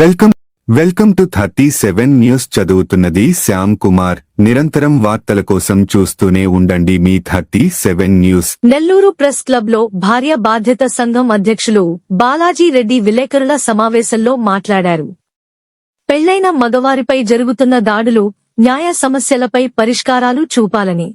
Welcome welcome to thirty seven news చదువుతున్నది శ్యామ్ కుమార్. నిరంతరం వార్తల కోసం చూస్తూనే ఉండండి మీ thirty seven news. Nellore press క్లబ్లో భార్య బాధ్యత సంఘం అధ్యక్షులు బాలాజీ రెడ్డి విలేకరుల సమావేశంలో మాట్లాడారు. పెళ్ళైన మగవారిపై జరుగుతున్న దాడులు న్యాయ సమస్యలపై పరిష్కారాలు చూపాలని.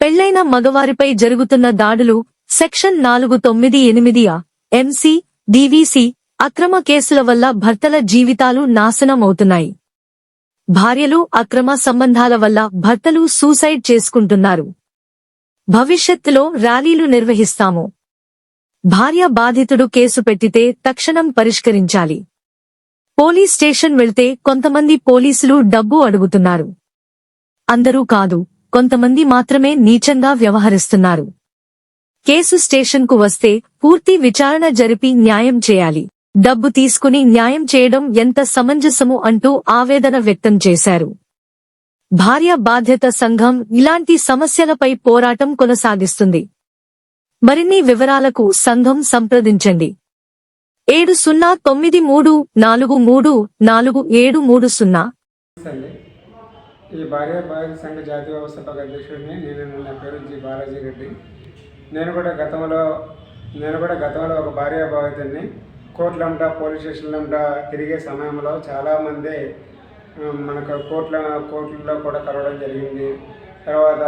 పెళ్ళైన మగవారిపై జరుగుతున్న దాడులు సెక్షన్ నాలుగు తొమ్మిది ఎనిమిది ఆ ఎంసీ డివిసి అక్రమ కేసుల వల్ల భర్తల జీవితాలు నాశనం అవుతున్నాయి భార్యలు అక్రమ సంబంధాల వల్ల భర్తలు సూసైడ్ చేసుకుంటున్నారు. భవిష్యత్తులో ర్యాలీలు నిర్వహిస్తాము. భార్య బాధితుడు కేసు పెట్టితే తక్షణం పరిష్కరించాలి. పోలీస్ స్టేషన్ వెళ్తే కొంతమంది పోలీసులు డబ్బు అడుగుతున్నారు. అందరూ కాదు కొంతమంది మాత్రమే నీచంగా వ్యవహరిస్తున్నారు. కేసు స్టేషన్కు వస్తే పూర్తి విచారణ జరిపి న్యాయం చేయాలి. డబ్బు తీసుకుని న్యాయం చేయడం ఎంత సమంజసము అంటూ ఆవేదన వ్యక్తం చేశారు. భార్య బాధ్యత సంఘం ఇలాంటి సమస్యలపై పోరాటం కొనసాగిస్తుంది. మరిన్ని వివరాలకు సంఘం సంప్రదించండి. ఏడు సున్నా తొమ్మిది మూడు నాలుగు మూడు నాలుగు ఏడు మూడు సున్నా. ఈ భార్య బాధిత సంఘ జాతీయ వ్యవస్థాపక అధ్యక్షుడిని నేను నా పేరు జి బాలాజీ రెడ్డి. నేను కూడా గతంలో నేను కూడా గతంలో ఒక భార్య బాధితుడిని కోర్టులంట పోలీస్ స్టేషన్లంట తిరిగే సమయంలో చాలామంది మనకు కోర్టుల కోర్టుల్లో కూడా కలవడం జరిగింది. తర్వాత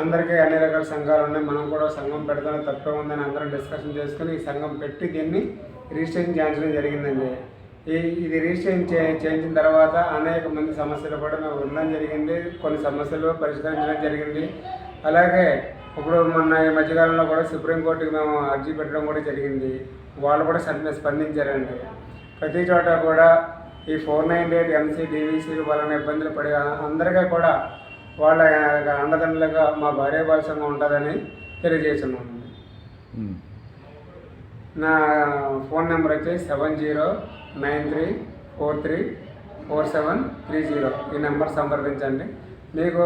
అందరికీ అన్ని రకాల సంఘాలు ఉన్నాయి. మనం కూడా సంఘం పెడతానే తప్పే ఉందని అందరం డిస్కషన్ చేసుకుని ఈ సంఘం పెట్టి దీన్ని రిజిస్ట్రేషన్ చేయించడం జరిగిందండి. ఈ ఇది రిజిస్ట్రేషన్ చే చేయించిన తర్వాత అనేక మంది సమస్యలు కూడా మేము ఉండడం జరిగింది. కొన్ని సమస్యలు పరిష్కరించడం జరిగింది. అలాగే ఇప్పుడు మొన్న ఈ మధ్యకాలంలో కూడా సుప్రీంకోర్టుకి మేము అర్జీ పెట్టడం కూడా జరిగింది. వాళ్ళు కూడా స్పందించారండి. ప్రతి చోట కూడా ఈ ఫోర్ నైన్ ఎయిట్ ఎంసీ డీవీసీలు వలన ఇబ్బందులు పడే అందరికీ కూడా వాళ్ళ అండదండలుగా మా భార్య భాషంగా ఉంటుందని తెలియజేస్తున్నాను నా ఫోన్ నెంబర్ వచ్చేసి seven zero nine three four three four seven three zero. ఈ నెంబర్ సంప్రదించండి. మీకు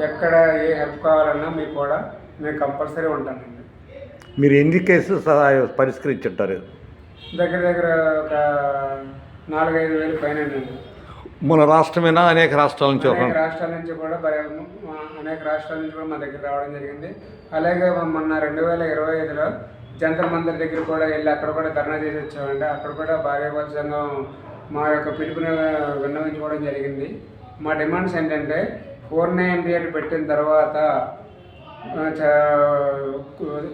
ఎక్కడ ఏ హెల్ప్ కావాలన్నా మీకు కూడా నేను కంపల్సరీ ఉంటానండి మీరు ఎన్ని కేసులు పరిష్కరించుంటారు? దగ్గర దగ్గర ఒక నాలుగైదు వేలు పైన మన రాష్ట్రమేనా? అనేక రాష్ట్రాల నుంచి అనేక రాష్ట్రాల నుంచి కూడా అనేక రాష్ట్రాల నుంచి కూడా మా దగ్గర రావడం జరిగింది. అలాగే మొన్న రెండు వేల ఇరవై ఐదులో జంతర్ మందిర్ దగ్గర కూడా వెళ్ళి అక్కడ కూడా ధర్నా చేసి వచ్చామండి. అక్కడ కూడా భార్యాభర్త సంఘం మా యొక్క పిలుపుని విన్నవించుకోవడం జరిగింది. మా డిమాండ్స్ ఏంటంటే ఫోర్ నైన్ ఎయిట్ పెట్టిన తర్వాత చ-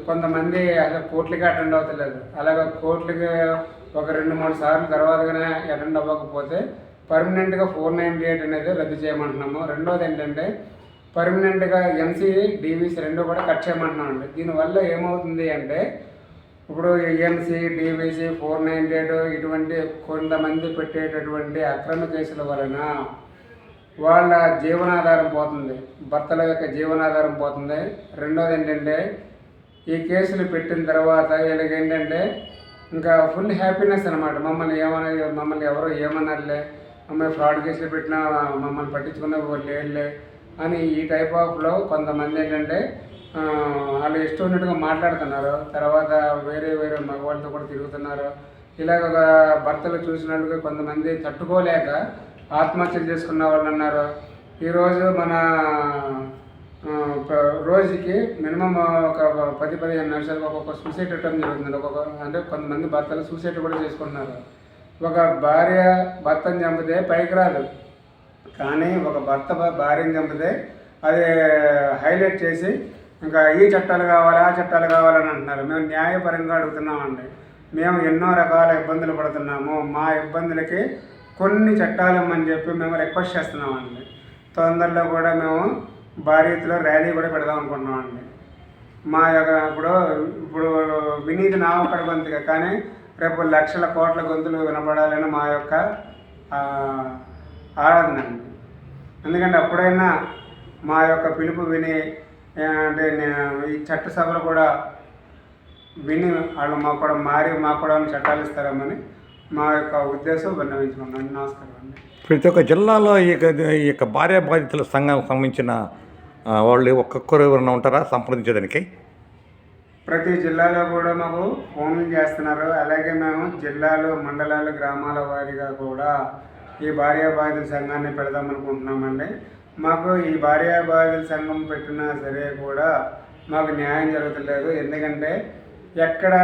కొంతమంది అసలు కోట్లకి అటెండ్ అవుతలేదు. అలాగే కోర్టులకి ఒక రెండు మూడు సార్లు తర్వాతగానే అటెండ్ అవ్వకపోతే పర్మనెంట్గా ఫోర్ నైంటీ ఎయిట్ అనేది రద్దు చేయమంటున్నాము. రెండోది ఏంటంటే పర్మనెంట్గా ఎంసీ డీవీసీ రెండు కూడా కట్ చేయమంటున్నాం అండి దీనివల్ల ఏమవుతుంది అంటే ఇప్పుడు MC DVC four ninety eight ఇటువంటి కొంతమంది పెట్టేటటువంటి అక్రమ కేసుల వలన వాళ్ళ జీవనాధారం పోతుంది. భర్తల యొక్క జీవనాధారం పోతుంది. రెండోది ఏంటంటే ఈ కేసులు పెట్టిన తర్వాత వీళ్ళకి ఏంటంటే ఇంకా ఫుల్ హ్యాపీనెస్ అనమాట మమ్మల్ని ఏమన్నా మమ్మల్ని ఎవరో ఏమన్నారులే మమ్మల్ని ఫ్రాడ్ కేసులు పెట్టినా మమ్మల్ని పట్టించుకున్న లేదులే అని ఈ టైప్ ఆఫ్లో కొంతమంది ఏంటంటే వాళ్ళు ఇష్టం ఉన్నట్టుగా మాట్లాడుతున్నారు. తర్వాత వేరే వేరే మగవాళ్ళతో కూడా తిరుగుతున్నారు. ఇలాగ ఒక భర్తలు చూసినట్టుగా కొంతమంది తట్టుకోలేక ఆత్మహత్యలు చేసుకున్న వాళ్ళు ఉన్నారు ఈరోజు మన రోజుకి మినిమం ఒక పది పదిహేను నిమిషాలకు ఒక్కొక్క సూసైడ్ అటెంప్ట్ జరుగుతుంది. ఒక్కొక్క అంటే కొంతమంది భర్తలు సూసైడ్ కూడా చేసుకుంటున్నారు. ఒక భార్య భర్తను చంపితే పైకి రాదు. కానీ ఒక భర్త భార్యను చంపితే అది హైలైట్ చేసి ఇంకా ఈ చట్టాలు కావాలి ఆ చట్టాలు కావాలని అంటున్నారు. మేము న్యాయపరంగా అడుగుతున్నామండి. మేము ఎన్నో రకాల ఇబ్బందులు పడుతున్నాము. మా ఇబ్బందులకి కొన్ని చట్టాలు అని చెప్పి మేము రిక్వెస్ట్ చేస్తున్నామండి. తొందరలో కూడా మేము భార్యతలో ర్యాలీ కూడా పెడదాం అనుకుంటున్నామండి. మా యొక్క ఇప్పుడు ఇప్పుడు వినీతి నా ఒక్కడ గొంతుగా కానీ రేపు లక్షల కోట్ల గొంతులు వినపడాలని మా యొక్క ఆరాధన అండి. ఎందుకంటే అప్పుడైనా మా యొక్క పిలుపు విని అంటే ఈ చట్టసభలు కూడా విని వాళ్ళు మాకు కూడా మారి మాకు కూడా చట్టాలు ఇస్తారేమని మా యొక్క ఉద్దేశం విన్నవించుకున్నాను నమస్కారం అండి ప్రతి ఒక్క జిల్లాలో ఈ యొక్క ఈ యొక్క భార్య బాధితుల సంఘం సంబంధించిన ఆ, వాళ్ళు ఒక్కొక్కరు ఎవరైనా ఉంటారా సంప్రదించడానికి? ప్రతి జిల్లాలో కూడా మాకు ఫోన్లు చేస్తున్నారు. అలాగే మేము జిల్లాలు మండలాలు గ్రామాల వారీగా కూడా ఈ భార్యా బాధితుల సంఘాన్ని పెడదాం అనుకుంటున్నామండి. మాకు ఈ భార్యా బాధితుల సంఘం పెట్టినా సరే కూడా మాకు న్యాయం జరుగుతలేదు. ఎందుకంటే ఎక్కడ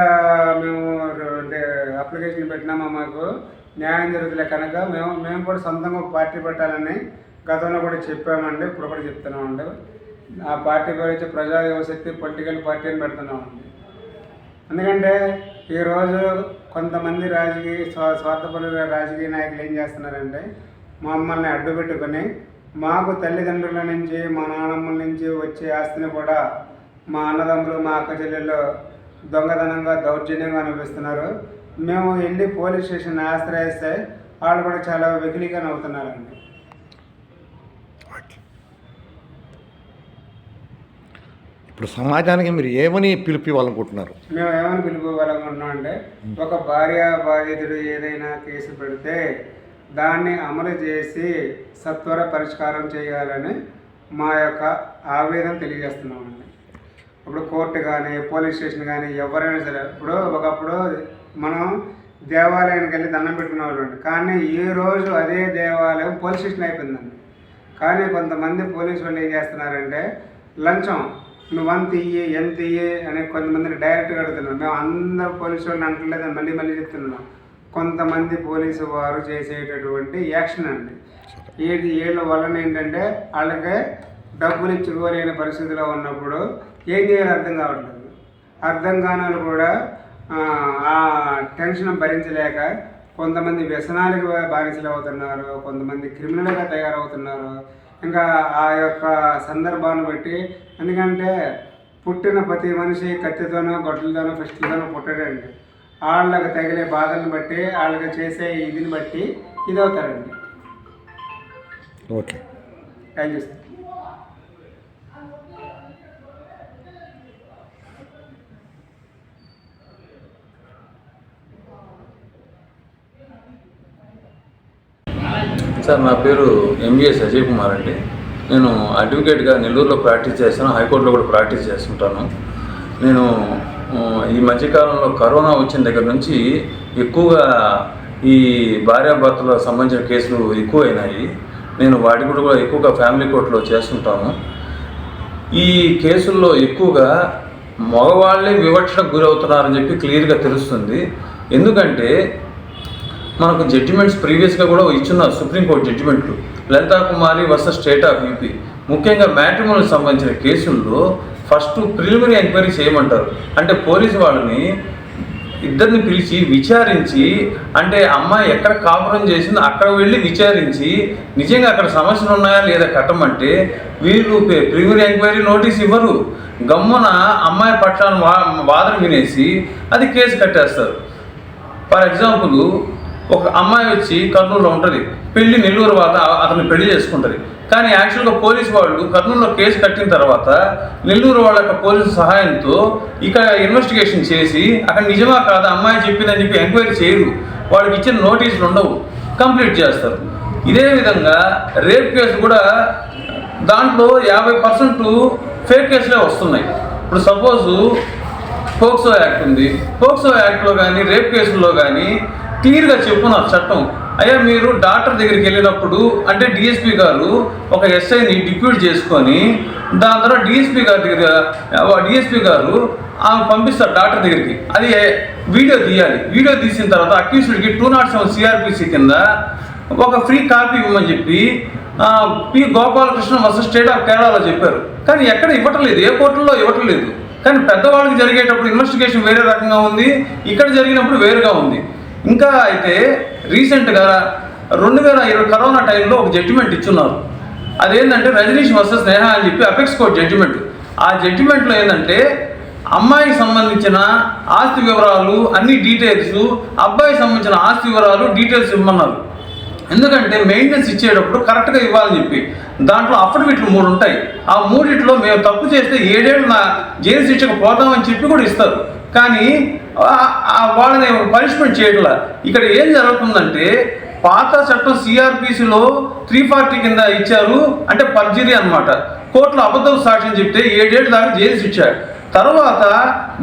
మేము అప్లికేషన్ పెట్టినామో మాకు న్యాయం జరుగుతులే కనుక మేము మేము కూడా సొంతంగా పార్టీ పెట్టాలని గతంలో కూడా చెప్పామండి ఇప్పుడు కూడా చెప్తున్నామండి. ఆ పార్టీ పేరు వచ్చి ప్రజా యువశక్తి పొలిటికల్ పార్టీ అని పెడుతున్నామండి. ఎందుకంటే ఈరోజు కొంతమంది రాజకీయ స్వా స్వార్థపరుల రాజకీయ నాయకులు ఏం చేస్తున్నారంటే మమ్మల్ని అడ్డు పెట్టుకొని మాకు తల్లిదండ్రుల నుంచి మా నానమ్మల నుంచి వచ్చే ఆస్తిని కూడా మా అన్నదమ్ములు మా అక్క చెల్లెళ్ళు దొంగతనంగా దౌర్జన్యంగా అనిపిస్తున్నారు. మేము వెళ్ళి పోలీస్ స్టేషన్ ఆశ్రయిస్తే వాళ్ళు కూడా చాలా వెకిలిగా నవ్వుతున్నారండి. ఇప్పుడు సమాజానికి మీరు ఏమని పిలిపి ఇవ్వాలనుకుంటున్నారు మేము ఏమని పిలుపుకోవాలనుకుంటున్నాం అంటే ఒక భార్య బాధితుడు ఏదైనా కేసు పెడితే దాన్ని అమలు చేసి సత్వర పరిష్కారం చేయాలని మా యొక్క ఆవేదన తెలియజేస్తున్నామండి. ఇప్పుడు కోర్టు కానీ పోలీస్ స్టేషన్ కానీ ఎవరైనా సరే ఇప్పుడు ఒకప్పుడు మనం దేవాలయానికి వెళ్ళి దండం పెట్టుకునే వాళ్ళు కానీ ఈ రోజు అదే దేవాలయం పోలీస్ స్టేషన్ అయిపోయిందండి. కానీ కొంతమంది పోలీసు వాళ్ళు ఏం చేస్తున్నారంటే లంచం నువ్వు అంత ఇయ్యి ఎంత ఇయ్యి అని కొంతమందిని డైరెక్ట్గా అడుగుతున్నాం మేము అందరు పోలీసు వాళ్ళని అంటలేదు మళ్ళీ మళ్ళీ చెప్తున్నాం. కొంతమంది పోలీసు వారు చేసేటటువంటి యాక్షన్ అండి. ఏది వీళ్ళ వలన ఏంటంటే వాళ్ళకి డబ్బులు ఇచ్చుకోలేని పరిస్థితిలో ఉన్నప్పుడు ఏం చేయాలో అర్థం కావట్లేదు. అర్థం కాని వాళ్ళు కూడా ఆ, టెన్షన్ భరించలేక కొంతమంది వ్యసనాలకు బానిసలు అవుతున్నారు కొంతమంది క్రిమినల్గా తయారవుతున్నారు. ఇంకా ఆ యొక్క సందర్భాన్ని బట్టి ఎందుకంటే పుట్టిన ప్రతి మనిషి కత్తితోనో గొడ్లతోనో ఫిస్టులతోనో పుట్టడండి. వాళ్ళకి తగిలే బాధలను బట్టి వాళ్ళకి చేసే ఇదిని బట్టి ఇదవుతారండి. ఓకే. థ్యాంక్ యూ సార్ నా పేరు ఎంబీఎస్ అజయ్ కుమార్ అండి. నేను అడ్వకేట్గా నెల్లూరులో ప్రాక్టీస్ చేస్తాను హైకోర్టులో కూడా ప్రాక్టీస్ చేస్తుంటాను. నేను ఈ మధ్యకాలంలో కరోనా వచ్చిన దగ్గర నుంచి ఎక్కువగా ఈ భార్యాభర్తలకు సంబంధించిన కేసులు ఎక్కువైనాయి. నేను వాటి కూడా కూడా ఎక్కువగా ఫ్యామిలీ కోర్టులో చేస్తుంటాను. ఈ కేసుల్లో ఎక్కువగా మగవాళ్ళే వివక్షకు గురవుతున్నారని చెప్పి క్లియర్గా తెలుస్తుంది. ఎందుకంటే మనకు జడ్జిమెంట్స్ ప్రీవియస్గా కూడా ఇచ్చున్నారు Supreme Court జడ్జిమెంట్లు Lalita Kumari versus state of UP. ముఖ్యంగా మ్యాట్రిమోనీకి సంబంధించిన కేసుల్లో ఫస్ట్ ప్రిలిమినరీ ఎంక్వైరీ చేయమంటారు. అంటే పోలీసు వాళ్ళని ఇద్దరిని పిలిచి విచారించి అంటే అమ్మాయి ఎక్కడ కాపురం చేసిందో అక్కడ వెళ్ళి విచారించి నిజంగా అక్కడ సమస్యలు ఉన్నాయా లేదా కట్టమంటే వీళ్ళు ప్రిలిమినరీ ఎంక్వైరీ నోటీస్ ఇవ్వరు. గమ్మున అమ్మాయి పక్షాన్ని వాదన వినేసి అది కేసు కట్టేస్తారు. ఫర్ ఎగ్జాంపుల్ ఒక అమ్మాయి వచ్చి కర్నూలులో ఉంటుంది. పెళ్ళి నెల్లూరు వాళ్ళ అతన్ని పెళ్ళి చేసుకుంటుంది. కానీ యాక్చువల్గా పోలీసు వాళ్ళు కర్నూలులో కేసు కట్టిన తర్వాత నెల్లూరు వాళ్ళ యొక్క పోలీసు సహాయంతో ఇక్కడ ఇన్వెస్టిగేషన్ చేసి అక్కడ నిజమా కాదా? అమ్మాయి చెప్పిందని చెప్పి ఎంక్వైరీ చేయరు. వాళ్ళకి ఇచ్చిన నోటీసులు ఉండవు. కంప్లీట్ చేస్తారు. ఇదే విధంగా రేప్ కేసు కూడా దాంట్లో యాభై పర్సెంట్ ఫేక్ కేసులే వస్తున్నాయి. ఇప్పుడు సపోజు పోక్సో యాక్ట్ ఉంది. పోక్సో యాక్ట్లో కానీ రేప్ కేసుల్లో కానీ క్లియర్గా చెప్పున్నారు చట్టం. అయ్యా మీరు డాక్టర్ దగ్గరికి వెళ్ళినప్పుడు అంటే డిఎస్పి గారు ఒక ఎస్ఐని డిప్యూట్ చేసుకొని దాని ద్వారా డిఎస్పి గారి దగ్గర డిఎస్పి గారు ఆమె పంపిస్తారు డాక్టర్ దగ్గరికి. అది వీడియో తీయాలి. వీడియో తీసిన తర్వాత అక్యూస్డ్కి టూ నాట్ సెవెన్ సిఆర్పిసి కింద ఒక ఫ్రీ కాపీ ఇవ్వమని చెప్పి P Gopalakrishna versus state of కేరళలో చెప్పారు. కానీ ఎక్కడ ఇవ్వటం లేదు ఏ కోర్టులో ఇవ్వటం లేదు కానీ పెద్దవాళ్ళకి జరిగేటప్పుడు ఇన్వెస్టిగేషన్ వేరే రకంగా ఉంది. ఇక్కడ జరిగినప్పుడు వేరుగా ఉంది. ఇంకా అయితే రీసెంట్గా రెండు వేల ఇరవై కరోనా టైంలో ఒక జడ్జిమెంట్ ఇచ్చున్నారు. అదేంటంటే రజనీష్ వర్సెస్ నేహా అని చెప్పి అపెక్స్ కోర్ట్ జడ్జిమెంట్. ఆ జడ్జిమెంట్లో ఏంటంటే అమ్మాయికి సంబంధించిన ఆస్తి వివరాలు అన్ని డీటెయిల్స్ అబ్బాయికి సంబంధించిన ఆస్తి వివరాలు డీటెయిల్స్ ఇవ్వమన్నారు. ఎందుకంటే మెయింటెనెన్స్ ఇచ్చేటప్పుడు కరెక్ట్గా ఇవ్వాలని చెప్పి. దాంట్లో అఫిడవిట్లు మూడు ఉంటాయి. ఆ మూడిట్లో మేము తప్పు చేస్తే ఏడేళ్ళు నా జైలు శిక్షకు పోతామని చెప్పి కూడా ఇస్తారు. కానీ వాళ్ళని పనిష్మెంట్ చేయట్లా. ఇక్కడ ఏం జరుగుతుందంటే పాత చట్టం సిఆర్పిసిలో త్రీ ఫార్టీ కింద ఇచ్చారు అంటే పర్జరీ అన్నమాట. కోర్టులో అబద్ధం సాక్ష్యం చెప్తే ఏడేళ్ళు దాకా జైలు శిక్ష. తర్వాత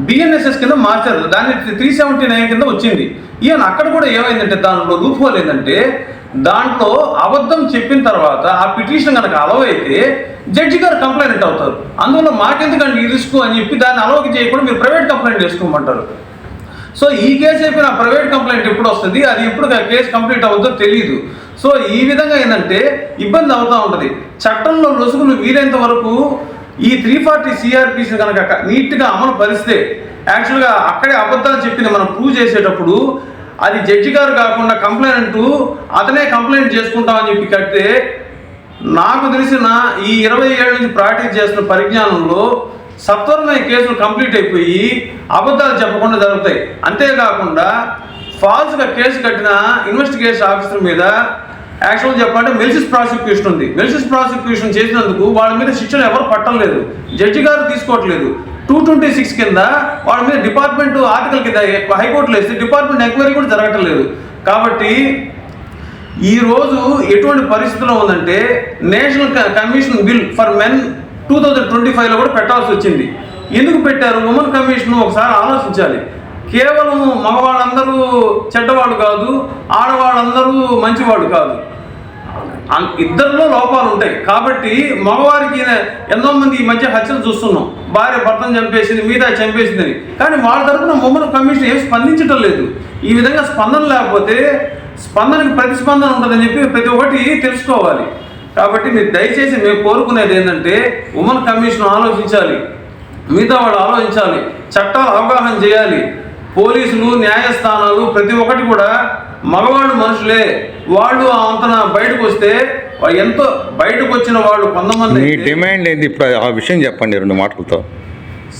బిఎన్ఎస్ఎస్ కింద మార్చారు. దాన్ని త్రీ సెవెంటీ నైన్ కింద వచ్చింది. ఈయన అక్కడ కూడా ఏమైందంటే దానిలో రూపుకోలేదంటే ఏంటంటే దాంట్లో అబద్ధం చెప్పిన తర్వాత ఆ పిటిషన్ కనుక అలవ్ అయితే జడ్జి గారు కంప్లైంట్ అవుతారు? అందువల్ల మాకెందుకండి ఈ రిస్క్ అని చెప్పి దాన్ని అలవకి చేయకుండా మీరు ప్రైవేట్ కంప్లైంట్ చేసుకోమంటారు సో ఈ కేసు అయిపోయిన ప్రైవేట్ కంప్లైంట్ ఎప్పుడు వస్తుంది? అది ఎప్పుడు ఆ కేసు కంప్లీట్ అవుతుందో తెలియదు సో ఈ విధంగా ఏంటంటే ఇబ్బంది అవుతూ ఉంటుంది. చట్టంలో లొసుగులు వీలైనంత వరకు ఈ త్రీ ఫార్టీ సిఆర్పిసి కనుక నీట్గా అమలు పరిస్తే యాక్చువల్గా అక్కడే అబద్ధాలు చెప్పింది మనం ప్రూవ్ చేసేటప్పుడు అది జడ్జి గారు కాకుండా కంప్లైంట్ అతనే కంప్లైంట్ చేసుకుంటామని చెప్పి కడితే నాకు తెలిసిన ఈ ఇరవై ఏళ్ళ నుంచి ప్రాక్టీస్ చేస్తున్న పరిజ్ఞానంలో సత్వరమైన కేసులు కంప్లీట్ అయిపోయి అబద్ధాలు చెప్పకుండా జరుగుతాయి. అంతేకాకుండా ఫాల్స్గా కేసు కట్టిన ఇన్వెస్టిగేషన్ ఆఫీసర్ మీద యాక్చువల్ చెప్పాలంటే మెలిసిస్ ప్రాసిక్యూషన్ ఉంది. మెలిసిస్ ప్రాసిక్యూషన్ చేసినందుకు వాళ్ళ మీద శిక్షలు ఎవరు పట్టలేదు. జడ్జి గారు తీసుకోవట్లేదు. టూ ట్వంటీ సిక్స్ కింద వాళ్ళ మీద డిపార్ట్మెంట్ ఆర్టికల్ కింద హైకోర్టులో వేస్తే డిపార్ట్మెంట్ ఎంక్వైరీ కూడా జరగటం లేదు. కాబట్టి ఈ రోజు ఎటువంటి పరిస్థితిలో ఉందంటే నేషనల్ క- commission bill for men two thousand twenty ఫైవ్లో కూడా పెట్టాల్సి వచ్చింది. ఎందుకు పెట్టారు? ఉమెన్ కమిషన్ ఒకసారి ఆలోచించాలి. కేవలం మగవాళ్ళందరూ చెడ్డవాళ్ళు కాదు ఆడవాళ్ళందరూ మంచివాళ్ళు కాదు. ఇద్దరిలో లోపాలు ఉంటాయి. కాబట్టి మగవారికి ఎంతో మంది ఈ మధ్య హత్యలు చూస్తున్నాం. భార్య భర్తను చంపేసింది మీద చంపేసిందని. కానీ వాళ్ళ తరఫున ఉమెన్ కమిషన్ ఏం స్పందించడం లేదు. ఈ విధంగా స్పందన లేకపోతే స్పందనకి ప్రతిస్పందన ఉంటుందని చెప్పి ప్రతి ఒక్కటి తెలుసుకోవాలి. కాబట్టి మీరు దయచేసి మేము కోరుకునేది ఏంటంటే ఉమెన్ కమిషన్ ఆలోచించాలి. మిగతా వాళ్ళు ఆలోచించాలి. చట్టాలు అవగాహన చేయాలి. పోలీసులు న్యాయస్థానాలు ప్రతి ఒక్కటి కూడా మగవాళ్ళు మనుషులే వాళ్ళు అంతన బయటకు వస్తే ఎంతో బయటకు వచ్చిన వాళ్ళు కొంతమంది మీ డిమాండ్ ఏంది? ఆ విషయం చెప్పండి రెండు మాటలతో.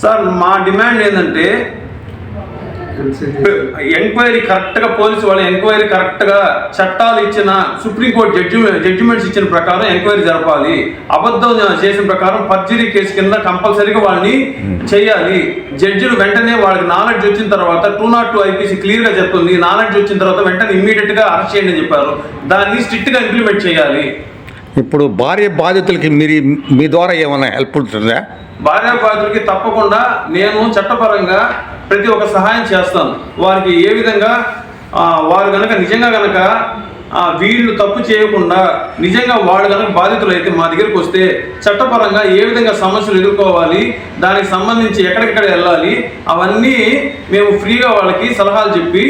సార్ మా డిమాండ్ ఏంటంటే ఎంక్వైరీ కరెక్ట్గా పోలీసు వాళ్ళు ఎంక్వైరీ కరెక్ట్గా చట్టాలు ఇచ్చిన సుప్రీంకోర్టు జడ్జి జడ్జిమెంట్స్ ఇచ్చిన ప్రకారం ఎంక్వైరీ జరపాలి. అబద్ధం చేసిన ప్రకారం పర్జరీ కేసు కింద కంపల్సరీగా వాళ్ళని చేయాలి. జడ్జిలు వెంటనే వాళ్ళకి నాలెడ్జ్ వచ్చిన తర్వాత టూ నాట్ టూ ఐపీసీ క్లియర్గా చెప్తుంది. నాలెడ్జ్ వచ్చిన తర్వాత వెంటనే ఇమ్మీడియట్గా అరెస్ట్ చేయండి అని చెప్పారు. దాన్ని స్ట్రిక్ట్గా ఇంప్లిమెంట్ చేయాలి. ఇప్పుడు భార్య బాధితులకి మీరు మీ ద్వారా ఏమైనా హెల్ప్ ఉంటుందా? భార్యాబాధితులకి తప్పకుండా నేను చట్టపరంగా ప్రతి ఒక్క సహాయం చేస్తాను. వారికి ఏ విధంగా వారు కనుక నిజంగా కనుక వీళ్ళు తప్పు చేయకుండా నిజంగా వాళ్ళు కనుక బాధితులు అయితే మా దగ్గరికి వస్తే చట్టపరంగా ఏ విధంగా సమస్యలు ఎదుర్కోవాలి దానికి సంబంధించి ఎక్కడికెక్కడ వెళ్ళాలి అవన్నీ మేము ఫ్రీగా వాళ్ళకి సలహాలు చెప్పి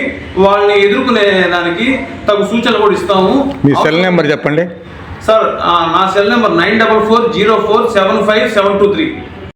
వాళ్ళని ఎదుర్కొనే దానికి తగు సూచనలు కూడా ఇస్తాము. మీ సెల్ నెంబర్ చెప్పండి. సార్ నా cell number nine double four zero four seven five seven two three.